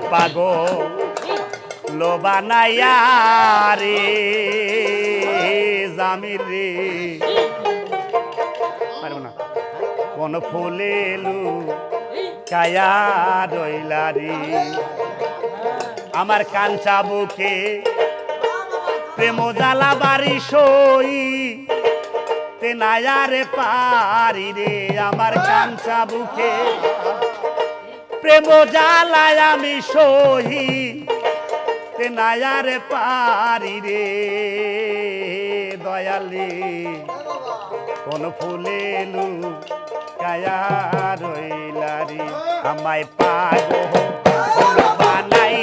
আমায় পাগো লোবানাইয়া রে জামির রে। না। কোন ফুলেলু কায়া দইলারি আমার কাঞ্চা বুকে প্রেম জ্বালা বাড়ি সই তে নায়ারে পারি রে। আমার কাঞ্চা বুকে প্রেম জ্বালায় আমি সহি নায়ারে পারি রে, দয়ালি। কোন ফুলে লু কায়া রইলারি আমায় পাগল বানাই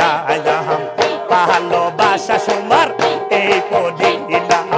দায়াম ভালোবাসা সোমার এই পদিনা